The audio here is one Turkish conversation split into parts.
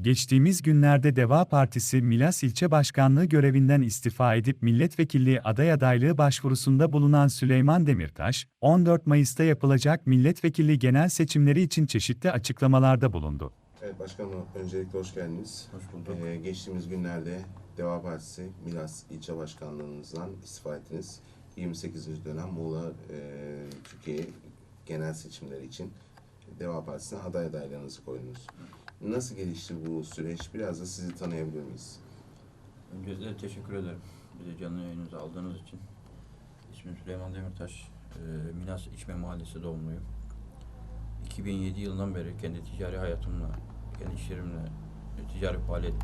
Geçtiğimiz günlerde Deva Partisi Milas İlçe Başkanlığı görevinden istifa edip milletvekilliği aday adaylığı başvurusunda bulunan Süleyman Demirtaş, 14 Mayıs'ta yapılacak milletvekilliği genel seçimleri için çeşitli açıklamalarda bulundu. Evet başkanım öncelikle hoş geldiniz. Hoş bulduk. Ee, geçtiğimiz günlerde Deva Partisi Milas İlçe Başkanlığınızdan istifa ettiniz. 28. dönem Muğla e, Türkiye genel seçimleri için Deva Partisi'ne aday adaylarınızı koydunuz. Nasıl gelişti bu süreç? Biraz da sizi tanıyabilir miyiz? Öncelikle teşekkür ederim. Bizi canlı yayınınıza aldığınız için. İsmim Süleyman Demirtaş. Ee, Milas İçme Mahallesi doğumluyum. 2007 yılından beri kendi ticari hayatımla, kendi işlerimle e, ticari faaliyet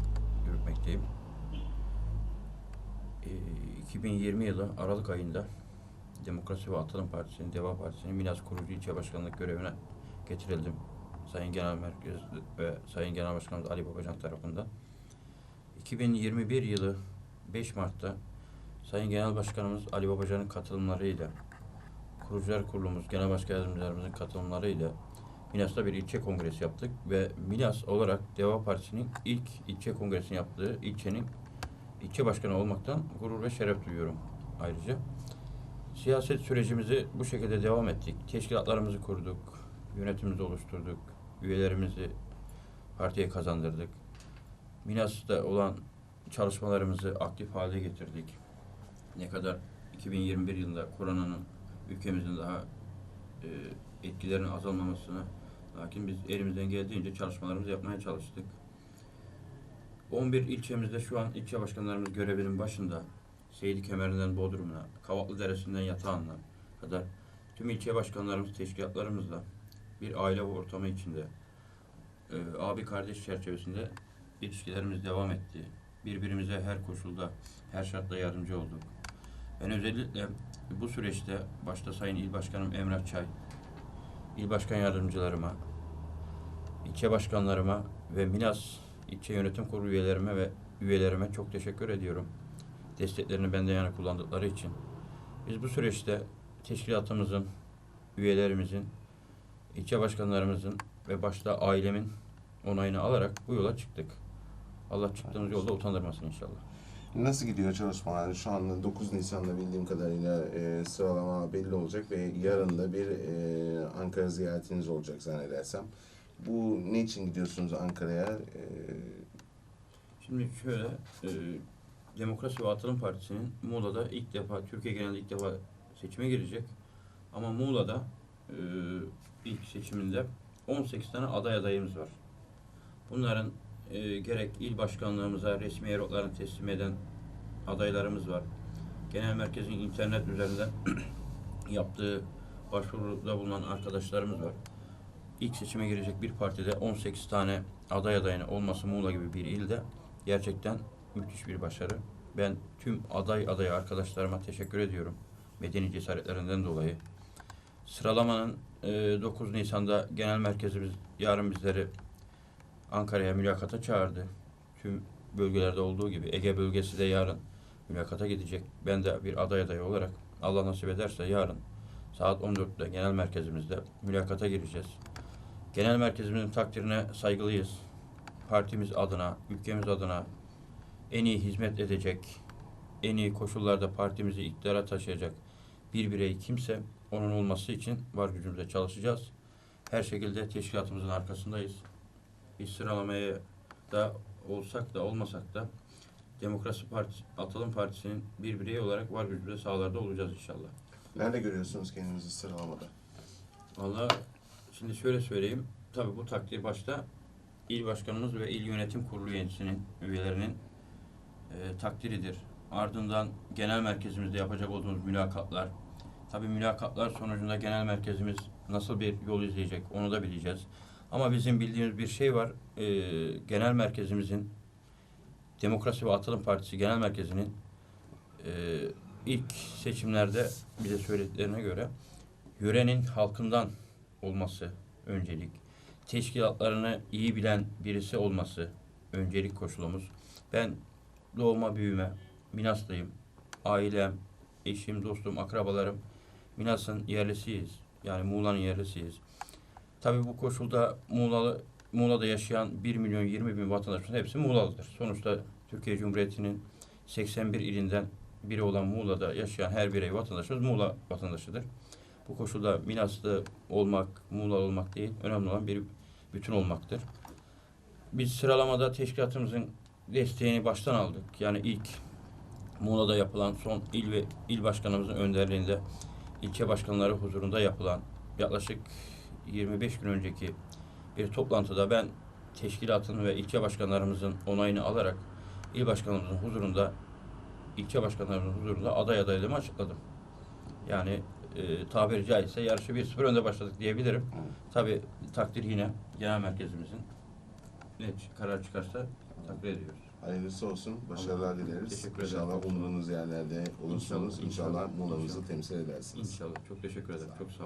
yürütmekteyim. Ee, 2020 yılı Aralık ayında Demokrasi ve Atılım Partisi'nin, Deva Partisi'nin Milas Kurucu İlçe Başkanlık görevine getirildim. Sayın Genel Merkez ve Sayın Genel Başkanımız Ali Babacan tarafından. 2021 yılı 5 Mart'ta Sayın Genel Başkanımız Ali Babacan'ın katılımlarıyla Kurucular Kurulumuz, Genel Başkan Yardımcılarımızın katılımlarıyla Milas'ta bir ilçe kongresi yaptık ve Milas olarak Deva Partisi'nin ilk ilçe kongresini yaptığı ilçenin ilçe başkanı olmaktan gurur ve şeref duyuyorum ayrıca. Siyaset sürecimizi bu şekilde devam ettik. Teşkilatlarımızı kurduk, yönetimimizi oluşturduk, üyelerimizi partiye kazandırdık. Milas'ta olan çalışmalarımızı aktif hale getirdik. Ne kadar 2021 yılında koronanın ülkemizin daha e, etkilerinin azalmamasına lakin biz elimizden geldiğince çalışmalarımızı yapmaya çalıştık. 11 ilçemizde şu an ilçe başkanlarımız görevinin başında. Seydi Kemerinden Bodrum'una, Kavaklı Deresi'nden Yatağan'la kadar tüm ilçe başkanlarımız, teşkilatlarımızla bir aile ortamı içinde e, abi kardeş çerçevesinde ilişkilerimiz devam etti. Birbirimize her koşulda, her şartta yardımcı olduk. Ben özellikle bu süreçte başta Sayın İl Başkanım Emrah Çay, İl Başkan Yardımcılarıma, ilçe başkanlarıma ve Milas ilçe yönetim kurulu üyelerime ve üyelerime çok teşekkür ediyorum. Desteklerini benden yana kullandıkları için. Biz bu süreçte teşkilatımızın, üyelerimizin, ilçe başkanlarımızın ve başta ailemin onayını alarak bu yola çıktık. Allah çıktığımız yolda utandırmasın inşallah. Nasıl gidiyor çalışmalar? Şu anda 9 Nisan'da bildiğim kadarıyla e, sıralama belli olacak ve yarın da bir e, Ankara ziyaretiniz olacak zannedersem. Bu ne için gidiyorsunuz Ankara'ya? E, Şimdi şöyle, e, Demokrasi ve Atılım Partisi'nin Muğla'da ilk defa, Türkiye genelinde ilk defa seçime girecek. Ama Muğla'da e, ilk seçiminde 18 tane aday adayımız var. Bunların e, gerek il başkanlığımıza resmi evraklarını teslim eden adaylarımız var. Genel merkezin internet üzerinden yaptığı başvuruda bulunan arkadaşlarımız var. İlk seçime girecek bir partide 18 tane aday adayının olması Muğla gibi bir ilde gerçekten müthiş bir başarı. Ben tüm aday aday arkadaşlarıma teşekkür ediyorum. Medeni cesaretlerinden dolayı. Sıralamanın e, 9 Nisan'da genel merkezimiz yarın bizleri Ankara'ya mülakata çağırdı. Tüm bölgelerde olduğu gibi Ege bölgesi de yarın mülakata gidecek. Ben de bir aday adayı olarak Allah nasip ederse yarın saat 14'te genel merkezimizde mülakata gireceğiz. Genel merkezimizin takdirine saygılıyız. Partimiz adına, ülkemiz adına en iyi hizmet edecek, en iyi koşullarda partimizi iktidara taşıyacak bir birey kimse onun olması için var gücümüzle çalışacağız. Her şekilde teşkilatımızın arkasındayız. Biz sıralamaya da olsak da olmasak da Demokrasi Partisi, Atılım Partisi'nin bir birey olarak var gücümüzle sahalarda olacağız inşallah. nerede görüyorsunuz kendinizi sıralamada? Valla şimdi şöyle söyleyeyim. Tabii bu takdir başta il başkanımız ve il yönetim kurulu üyesinin, üyelerinin e, takdiridir. Ardından genel merkezimizde yapacak olduğumuz mülakatlar. Tabii mülakatlar sonucunda genel merkezimiz nasıl bir yol izleyecek onu da bileceğiz. Ama bizim bildiğimiz bir şey var. E, genel merkezimizin Demokrasi ve Atılım Partisi Genel Merkezi'nin e, ilk seçimlerde bize söylediklerine göre yörenin halkından olması öncelik. Teşkilatlarını iyi bilen birisi olması öncelik koşulumuz. Ben doğma büyüme Minaslıyım. Ailem, eşim, dostum, akrabalarım Minas'ın yerlisiyiz. Yani Muğla'nın yerlisiyiz. Tabii bu koşulda Muğla'lı Muğla'da yaşayan 1 milyon 20 bin vatandaşımızın hepsi Muğlalıdır. Sonuçta Türkiye Cumhuriyeti'nin 81 ilinden biri olan Muğla'da yaşayan her birey vatandaşımız Muğla vatandaşıdır. Bu koşulda Milaslı olmak, Muğla olmak değil, önemli olan bir bütün olmaktır. Biz sıralamada teşkilatımızın desteğini baştan aldık. Yani ilk Muğla'da yapılan son il ve il başkanımızın önderliğinde ilçe başkanları huzurunda yapılan yaklaşık 25 gün önceki bir toplantıda ben teşkilatın ve ilçe başkanlarımızın onayını alarak il başkanımızın huzurunda ilçe başkanlarımızın huzurunda aday adaylığımı açıkladım. Yani e, tabiri caizse yarışı 1-0 önde başladık diyebilirim. Tabi takdir yine genel merkezimizin ne karar çıkarsa takdir ediyoruz. Hayırlısı olsun. Başarılar dileriz. Teşekkür. İnşallah umduğunuz yerlerde olursunuz. İnşallah, İnşallah Muğla'mızı temsil edersiniz. İnşallah. Çok teşekkür ederim. Çok sağ olun.